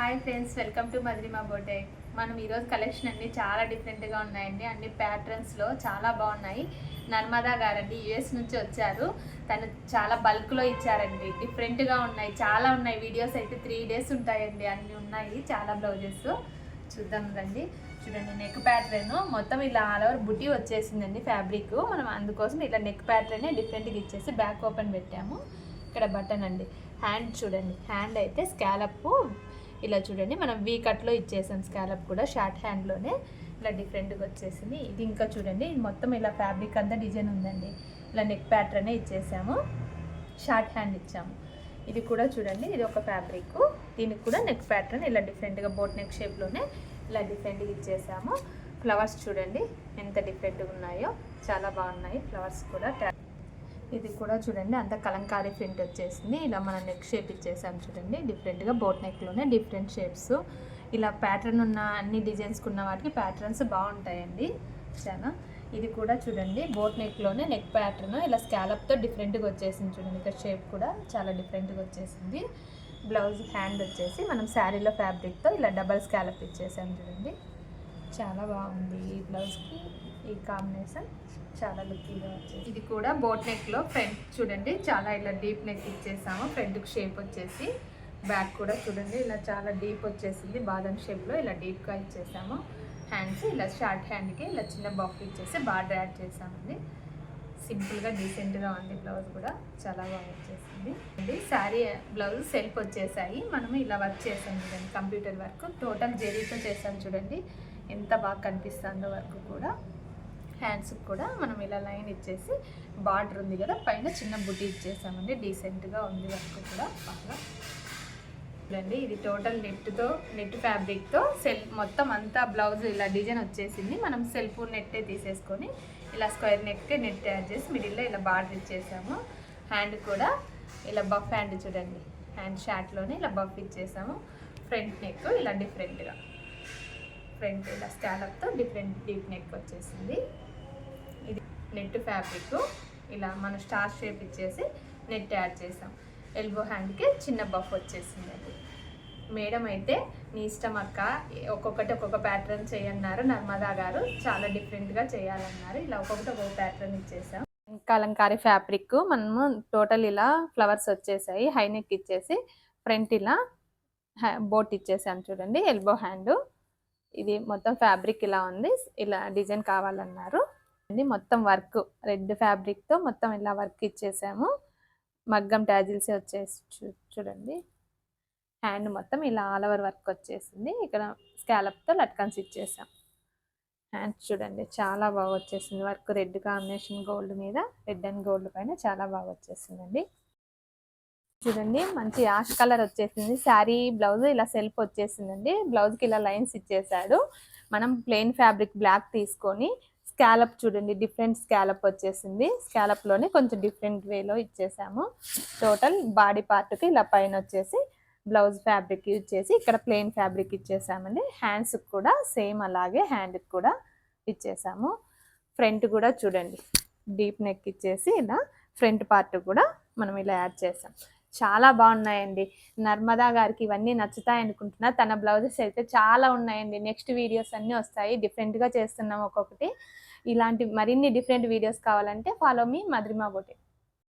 Hi friends welcome to Madhurima Bote. మనం ఈరోజు collection అన్ని చాలా డిఫరెంట్గా ఉన్నాయండి. అన్ని ప్యాటర్న్స్లో చాలా బాగున్నాయి. నర్మదా గారండి యుఎస్ నుంచి వచ్చారు. తను చాలా బల్క్లో ఇచ్చారండి. డిఫరెంట్గా ఉన్నాయి. చాలా ఉన్నాయి. వీడియోస్ అయితే త్రీ డేస్ ఉంటాయండి. అన్ని ఉన్నాయి. చాలా బ్లౌజెస్ చూద్దాం రండి. చూడండి నెక్ ప్యాటర్న్ మొత్తం ఇలా ఆల్ ఓవర్ బుట్టి వచ్చేసిందండి ఫ్యాబ్రిక్ మనం అందుకోసం ఇలా నెక్ ప్యాటర్నే డిఫరెంట్గా ఇచ్చేసి బ్యాక్ ఓపెన్ పెట్టాము. ఇక్కడ బటన్ అండి. హ్యాండ్ చూడండి. హ్యాండ్ అయితే స్కాలప్ ఇలా చూడండి మనం వీ కట్లో ఇచ్చేసాం స్కాలప్ కూడా షార్ట్ హ్యాండ్లోనే ఇలా డిఫరెంట్గా వచ్చేసింది. ఇది ఇంకా చూడండి మొత్తం ఇలా ఫ్యాబ్రిక్ అంతా డిజైన్ ఉందండి. ఇలా నెక్ ప్యాటర్నే ఇచ్చేసాము. షార్ట్ హ్యాండ్ ఇచ్చాము. ఇది కూడా చూడండి ఇది ఒక ఫ్యాబ్రిక్ దీనికి కూడా నెక్ ప్యాటర్న్ ఇలా డిఫరెంట్గా బోట్ నెక్ షేప్లోనే ఇలా డిఫరెంట్గా ఇచ్చేసాము. ఫ్లవర్స్ చూడండి ఎంత డిఫరెంట్గా ఉన్నాయో. చాలా బాగున్నాయి. ఫ్లవర్స్ కూడా ఇది కూడా చూడండి అంత కలంకారీ ప్రింట్ వచ్చేసింది. ఇలా మన నెక్ షేప్ ఇచ్చేసాం చూడండి. డిఫరెంట్గా బోట్ నెక్లోనే డిఫరెంట్ షేప్స్ ఇలా ప్యాటర్న్ ఉన్న అన్ని డిజైన్స్కి ఉన్న వాటికి ప్యాటర్న్స్ బాగుంటాయండి. చాలా ఇది కూడా చూడండి బోట్ నెక్లోనే నెక్ ప్యాటర్న్ ఇలా స్కాలప్తో డిఫరెంట్గా వచ్చేసింది చూడండి. ఇక్కడ షేప్ కూడా చాలా డిఫరెంట్గా వచ్చేసింది. బ్లౌజ్ హ్యాండ్ వచ్చేసి మనం శారీలో ఫ్యాబ్రిక్తో ఇలా డబల్ స్కాలప్ ఇచ్చేసాం చూడండి. చాలా బాగుంది ఈ బ్లౌజ్కి. ఈ కాంబినేషన్ చాలా లుక్కీగా వచ్చింది ఇది కూడా బోట్ నెక్లో ఫ్రంట్ చూడండి చాలా ఇలా డీప్ నెక్ ఇచ్చేసాము. ఫ్రంట్కి షేప్ వచ్చేసి బ్యాక్ కూడా చూడండి ఇలా చాలా డీప్ వచ్చేసింది. బాదం షేప్లో ఇలా డీప్గా ఇచ్చేసాము. హ్యాండ్స్ ఇలా షార్ట్ హ్యాండ్కి ఇలా చిన్న బాక్స్ ఇచ్చేసి బార్డర్ యాడ్ చేసామండి. సింపుల్గా డీసెంట్గా ఉంది బ్లౌజ్ కూడా చాలా బాగా వచ్చేసింది. ఇది శారీ బ్లౌజ్ సెల్ఫ్ వచ్చేసాయి. మనము ఇలా వర్క్ చేసాం చూడండి కంప్యూటర్ వర్క్. టోటల్ జెరీతో చేసాం చూడండి. ఎంత బాగా కనిపిస్తుందో వరకు కూడా హ్యాండ్స్కి కూడా మనం ఇలా లైన్ ఇచ్చేసి బార్డర్ ఉంది కదా పైన చిన్న బుట్టి ఇచ్చేసామండి. డీసెంట్గా ఉంది వరకు కూడా. బాగా. చూడండి ఇది టోటల్ నెట్తో నెట్ ఫ్యాబ్రిక్తో సెల్ మొత్తం అంతా బ్లౌజ్ ఇలా డిజైన్ వచ్చేసింది. మనం సెల్ఫ్ నెట్టే తీసేసుకొని ఇలా స్క్వేర్ నెక్కే నెట్ తయారు చేసి మిడిల్లో ఇలా బార్డర్ ఇచ్చేసాము. హ్యాండ్ కూడా ఇలా బఫ్ హ్యాండ్ చూడండి. హ్యాండ్ షార్ట్లోనే ఇలా బఫ్ ఇచ్చేసాము. ఫ్రంట్ నెక్ ఇలా డిఫరెంట్గా ఫ్రంట్ ఇలా డిఫరెంట్ డీప్ నెక్ వచ్చేసింది. ఇది నెట్ ఫ్యాబ్రిక్. ఇలా మనం స్టార్ షేప్ ఇచ్చేసి నెట్ యాడ్ చేసాం. ఎల్బో హ్యాండ్కి చిన్న బఫ్ వచ్చేసింది అది. మేడం అయితే నీ ఇష్టం అక్క ఒక్కొక్కటి ఒక్కొక్క ప్యాటర్న్ చేయన్నారు నర్మదా గారు చాలా డిఫరెంట్గా చేయాలన్నారు. ఇలా ఒక్కొక్కటి ఒక్కొక్క ప్యాటర్న్ ఇచ్చేసాం. కలంకారీ ఫ్యాబ్రిక్ మనము టోటల్ ఇలా ఫ్లవర్స్ వచ్చేసాయి. హై నెక్ ఇచ్చేసి ఫ్రంట్ ఇలా బోట్ ఇచ్చేసాం చూడండి ఎల్బో హ్యాండ్. ఇది మొత్తం ఫ్యాబ్రిక్ ఇలా ఉంది. ఇలా డిజైన్ కావాలన్నారు. ఇది మొత్తం వర్క్ రెడ్ ఫ్యాబ్రిక్తో మొత్తం ఇలా వర్క్ ఇచ్చేసాము. మగ్గం ట్యాజిల్స్ వచ్చేసి చూ- చూడండి. హ్యాండ్ మొత్తం ఇలా ఆల్ ఓవర్ వర్క్ వచ్చేసింది. ఇక్కడ స్కాలప్తో లట్కన్స్ ఇచ్చేసాం. హ్యాండ్ చూడండి చాలా బాగా వచ్చేసింది. వర్క్ రెడ్ కాంబినేషన్ గోల్డ్ మీద రెడ్ అండ్ గోల్డ్ పైన చాలా బాగా వచ్చేసిందండి. చూడండి మంచి యాష్ కలర్ వచ్చేసింది. శారీ బ్లౌజ్ ఇలా సెల్ఫ్ వచ్చేసిందండి. బ్లౌజ్కి ఇలా లైన్స్ ఇచ్చేసాడు. మనం ప్లెయిన్ ఫ్యాబ్రిక్ బ్లాక్ తీసుకొని స్కాలప్ చూడండి డిఫరెంట్ స్కాలప్ వచ్చేసింది. స్కాలప్లోనే కొంచెం డిఫరెంట్ వేలో ఇచ్చేసాము. టోటల్ బాడీ పార్ట్కి ఇలా పైన వచ్చేసి బ్లౌజ్ ఫ్యాబ్రిక్ యూజ్ చేసి ఇక్కడ ప్లెయిన్ ఫ్యాబ్రిక్ ఇచ్చేసామండి. హ్యాండ్స్కి కూడా సేమ్ అలాగే హ్యాండ్కి కూడా ఇచ్చేసాము. ఫ్రంట్ కూడా చూడండి డీప్ నెక్ ఇచ్చేసి ఇలా ఫ్రంట్ పార్ట్ కూడా మనం ఇలా యాడ్ చేసాం. చాలా బాగున్నాయండి. నర్మదా గారికి ఇవన్నీ నచ్చుతాయి అనుకుంటున్నా. తన బ్లౌజెస్ అయితే చాలా ఉన్నాయండి. నెక్స్ట్ వీడియోస్ అన్నీ వస్తాయి. డిఫరెంట్గా చేస్తున్నాం ఒక్కొక్కటి. ఇలాంటి మరిన్ని డిఫరెంట్ వీడియోస్ కావాలంటే ఫాలో మీ మధురిమా బొటే